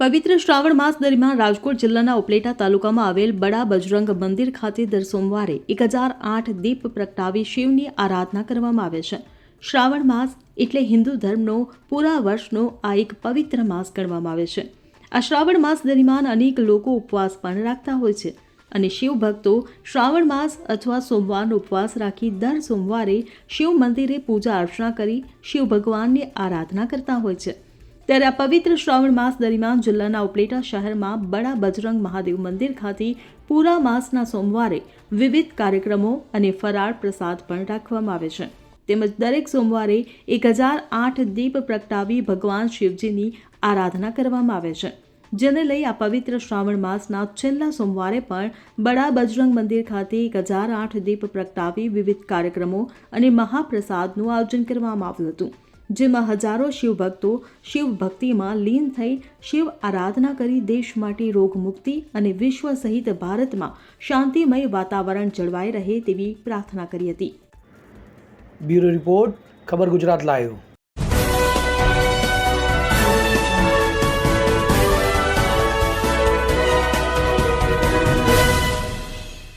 પવિત્ર શ્રાવણ માસ દરમિયાન રાજકોટ જિલ્લાના ઉપલેટા તાલુકામાં આવેલ બડા બજરંગ મંદિર ખાતે દર સોમવારે એક હજાર આઠ દીપ પ્રગટાવી શિવની આરાધના કરવામાં આવે છે. શ્રાવણ માસ એટલે હિન્દુ ધર્મનો પૂરા વર્ષનો આ એક પવિત્ર માસ ગણવામાં આવે છે. આ શ્રાવણ માસ દરમિયાન અનેક લોકો ઉપવાસ પણ રાખતા હોય છે અને શિવ ભક્તો શ્રાવણ માસ અથવા સોમવારનો ઉપવાસ રાખી દર સોમવારે શિવ મંદિરે પૂજા અર્ચના કરી શિવ ભગવાનની આરાધના કરતા હોય છે. ત્યારે આ પવિત્ર શ્રાવણ માસ દરમિયાન જિલ્લાના ઉપલેટા શહેરમાં બડા બજરંગ મહાદેવ મંદિર ખાતે પૂરા માસના સોમવારે વિવિધ કાર્યક્રમો અને ફરાળ પ્રસાદ પણ રાખવામાં આવે છે. તેમજ દરેક સોમવારે એક હજાર આઠ દીપ પ્રગટાવી ભગવાન શિવજીની આરાધના કરવામાં આવે છે. જેને લઈ આ પવિત્ર શ્રાવણ માસના છેલ્લા સોમવારે પણ બડા બજરંગ મંદિર ખાતે એક હજાર આઠ દીપ પ્રગટાવી વિવિધ કાર્યક્રમો અને મહાપ્રસાદનું આયોજન કરવામાં આવ્યું હતું. જેમાં હજારો શિવ ભક્તો શિવ ભક્તિમાં લીન થઈ શિવ આરાધના કરી દેશ માટે રોગમુક્તિ અને વિશ્વ સહિત ભારતમાં શાંતિમય વાતાવરણ જળવાઈ રહે તેવી પ્રાર્થના કરી હતી. બ્યુરો રિપોર્ટ, ખબર ગુજરાત લાઈવ.